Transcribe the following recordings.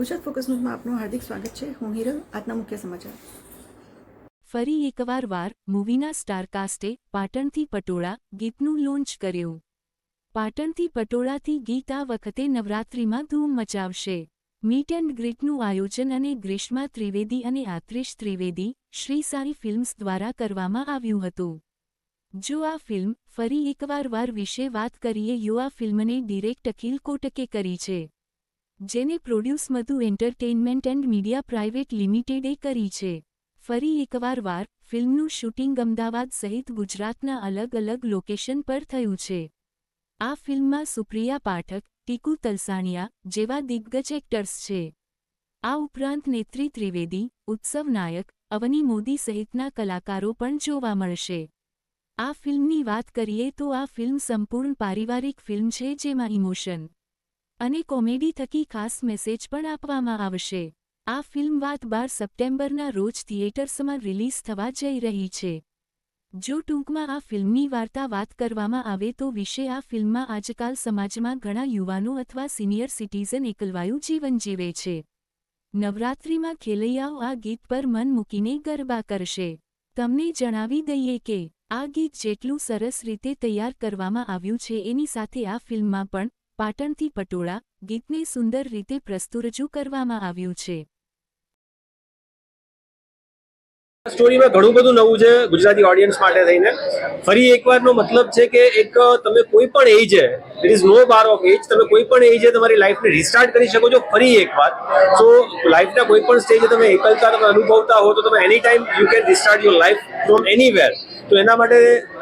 Gujarat focus ન્યૂઝમાં આપનું હાર્દિક સ્વાગત છે. હું હિરલ, આજના મુખ્ય સમાચાર. ફરી એકવાર વાર મૂવીના સ્ટારકાસ્ટે પાટણથી પટોળા ગીતનું લોન્ચ કર્યું. પાટણથી પટોળાથી ગીત આ વખતે નવરાત્રિમાં ધૂમ મચાવશે. મીટ એન્ડ ગ્રીટનું આયોજન અને ગ્રીષ્મા ત્રિવેદી અને આત્રેશ ત્રિવેદી શ્રી સાઈ ફિલ્મ્સ દ્વારા કરવામાં આવ્યું હતું. જો આ ફિલ્મ ફરી એકવાર વાર વિશે વાત કરીએ, યો આ ફિલ્મને ડિરેક્ટ અખિલ કોટકે કરી છે. જેને produce Madhu entertainment and media private લિમિટેડે કરી છે. ફરી એકવાર વાર, ફિલ્મનું શૂટિંગ અમદાવાદ સહિત ગુજરાતના અલગ અલગ લોકેશન પર થયું છે. આ ફિલ્મમાં સુપ્રિયા પાઠક, ટીકુ તલસાણિયા જેવા દિગ્ગજ એક્ટર્સ છે. આ ઉપરાંત નેત્રી ત્રિવેદી, ઉત્સવ નાયક, અવની મોદી સહિતના કલાકારો પણ જોવા મળશે. આ ફિલ્મની વાત કરીએ તો આ ફિલ્મ સંપૂર્ણ પારિવારિક ફિલ્મ છે જેમાં ઇમોશન અને કોમેડી થકી ખાસ મેસેજ પણ આપવામાં આવશે. આ ફિલ્મ વાત બાર સપ્ટેમ્બરના રોજ થિયેટર્સમાં રિલીઝ થવા જઈ રહી છે. જો ટૂંકમાં આ ફિલ્મની વાર્તા વાત કરવામાં આવે તો વિશે આ ફિલ્મમાં આજકાલ સમાજમાં ઘણા યુવાનો અથવા સિનિયર સિટીઝન એકલવાયું જીવન જીવે છે. નવરાત્રિમાં ખેલૈયાઓ આ ગીત પર મન મૂકીને ગરબા કરશે. તમને જણાવી દઈએ કે, આ ગીત જેટલું સરસ રીતે તૈયાર કરવામાં આવ્યું છે એની સાથે આ ફિલ્મમાં પણ પાટણથી પટોળા ગીતને સુંદર રીતે પ્રસ્તુરજૂ કરવામાં આવ્યું છે. સ્ટોરીમાં ઘણું બધું નવું છે ગુજરાતી ઓડિયન્સ માટે થઈને. ફરી એકવારનો મતલબ છે કે એક, તમે કોઈ પણ એજે there is no bar of age તમે કોઈ પણ એજે તમારી લાઈફને રિસ્ટાર્ટ કરી શકો છો ફરી એકવાર. સો લાઈફના કોઈ પણ સ્ટેજે તમે એકલતા તમે અનુભવતા હો તો તમે any time you can restart your life from anywhere તો એના માટે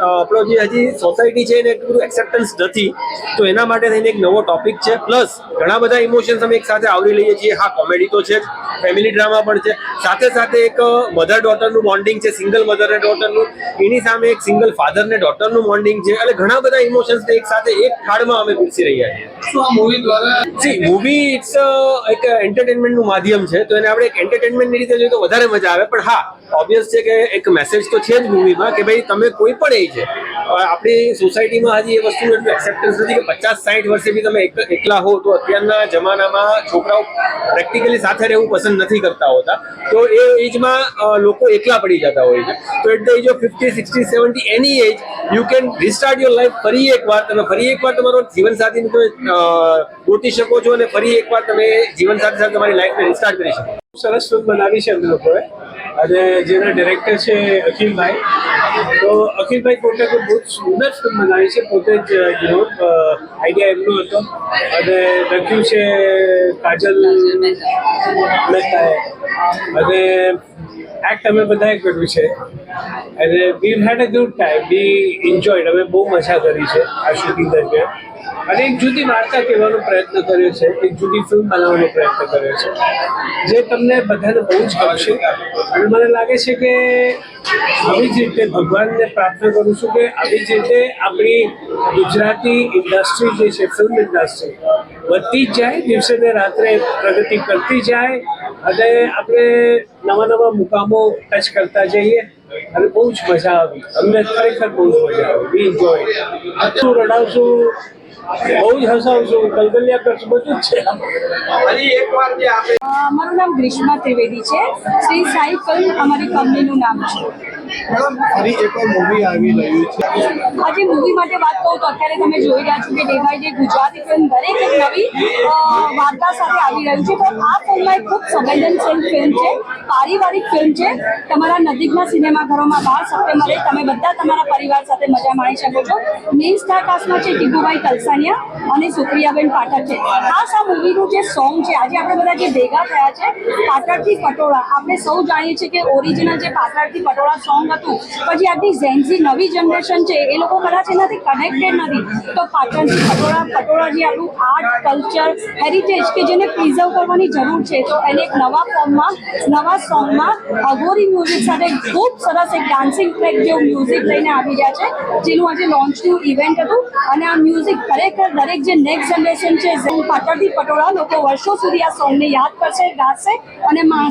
આપણો જે હજી સોસાયટી છે એને એટલું બધું એક્સેપ્ટન્સ નથી. તો એના માટે થઈને એક નવો ટોપિક છે. પ્લસ ઘણા બધા ઇમોશન્સ અમે એક સાથે આવરી લઈએ છીએ. હા કોમેડી તો છે જ. ફેમિલી ડ્રામા પણ છે. સાથે સાથે એક મધર ડોટરનું બોન્ડિંગ છે સિંગલ મધર ને ડોટરનું એની સામે એક સિંગલ ફાધર ને ડોટરનું બોન્ડિંગ છે. એટલે ઘણા બધા ઇમોશન્સને એક સાથે એક થાળમાં અમે પીરસી રહ્યા છીએ. શું આ મૂવી દ્વારા? સી મૂવી ઇટ્સ એક એન્ટરટેનમેન્ટનું માધ્યમ છે. તો એને આપણે એક એન્ટરટેનમેન્ટની રીતે જોઈએ તો વધારે મજા આવે. પણ હા ઓબ્વિયસ છે કે એક મેસેજ તો છે જ મૂવીમાં કે ભાઈ તમે કોઈ પણ એજ છે આપણી સોસાયટીમાં હજી એ વસ્તુ એટલું એક્સેપ્ટન્સ નથી કે પચાસ સાઠ વર્ષે બી તમે એકલા હો તો અત્યારના જમાનામાં છોકરાઓ પ્રેક્ટિકલી સાથે રહેવું પસંદ નથી કરતા હોતા. તો એ એજમાં લોકો એકલા પડી જતા હોય છે. તો at the age of fifty sixty seventy any age you can restart your life ફરી એકવાર તમે ફરી એકવાર તમારો જીવનસાથીને તમે ગોતી શકો છો અને ફરી એકવાર તમે જીવન સાથે તમારી લાઈફને રિસ્ટાર્ટ કરી શકો સરસ ફિલ્મ બનાવી છે અમે લોકોએ. અને જેના ડિરેક્ટર છે અખિલભાઈ, તો અખિલભાઈ કોટકે બહુ જ સુંદર ફિલ્મ બનાવી છે. પોતે જ યુનો આઈડિયા એમનો હતો. અને લખ્યું છે કાજલ અને એક્ટ અમે બધાએ કર્યું છે. અને we had a good time we enjoyed અમે બહુ મજા કરી છે આ શૂટિંગ દરમિયાન. અને એક જુદી વાર્તા કહેવાનો પ્રયત્ન કર્યો છે. એક જુદી ફિલ્મ બનાવવાનો પ્રયત્ન કર્યો છે. જે તમને બધાને બહુ જ ગમશે. અને મને લાગે છે કે આવી જ રીતે ભગવાનને પ્રાર્થના કરું છું કે આવી જ રીતે આપણી ગુજરાતી ઇન્ડસ્ટ્રી જે છે ફિલ્મ ઇન્ડસ્ટ્રી વધતી જ જાય દિવસે ને રાત્રે પ્રગતિ કરતી જાય અને આપણે નવા નવા મુકામો ટચ કરતા જઈએ અને બહુ જ મજા આવી. અમને ખરેખર બહુ જ મજા આવી. વી એન્જોય શું રડાવશું બહુ જ હસાવશું કલકલિયા કરશું બધું જ છે અ, મારું નામ ગ્રીષ્મા ત્રિવેદી છે. શ્રી સાઈ ફિલ્મ અમારી કંપનીનું નામ છે. ફરી એકવાર મૂવી આવી રહ્યું છે. આજે મૂવી માટે વાત કહું તો અત્યારે તમે જોઈ રહ્યા છો કે day by day Gujarati film દરેક એક નવી વાર્તા સાથે આવી રહ્યું છે. તો આ ફિલ્મમાં એક ખૂબ સંવેદનશીલ ફિલ્મ છે. પારિવારિક ફિલ્મ છે. તમારા નજીકના સિનેમાઘરોમાં બાર સપ્ટેમ્બરે તમે બધા તમારા પરિવાર સાથે મજા માણી શકો છો. મેઇન સ્ટાર કાસ્ટમાં છે ટીકુભાઈ તલસાનિયા અને સુપ્રિયાબેન પાઠક છે. આ આ મૂવીનું જે સોંગ છે, આજે આપણે બધા જે ભેગા થયા છે, પાટણથી પટોળા. આપણે સૌ જાણીએ છીએ કે ઓરિજિનલ જે પાટણથી પટોળા સોંગ હતું, પછી આજની ઝેન્ઝી નવી જનરેશન છે, એ લોકો કદાચ એનાથી કનેક્ટેડ નથી. તો પાટણથી પટોળા પટોળા જે આપણું આર્ટ કલ્ચર હેરિટેજ કે જેને પ્રિઝર્વ કરવાની જરૂર છે, તો એને એક નવા ફોર્મમાં નવા સોંગમાં અઘોરી મ્યુઝિક સાથે ખૂબ સરસ એક ડાન્સિંગ ટ્રેક જેવું મ્યુઝિક લઈને આવી રહ્યા છે, જેનું આજે લોન્ચનું ઇવેન્ટ હતું. અને આ મ્યુઝિક ખરેખર દરેક જે નેક્સ્ટ જનરેશન છે પાટણથી પટોળા લોકો વર્ષો સુધી આ સોંગને યાદ કરશે, ગાશે અને માણશે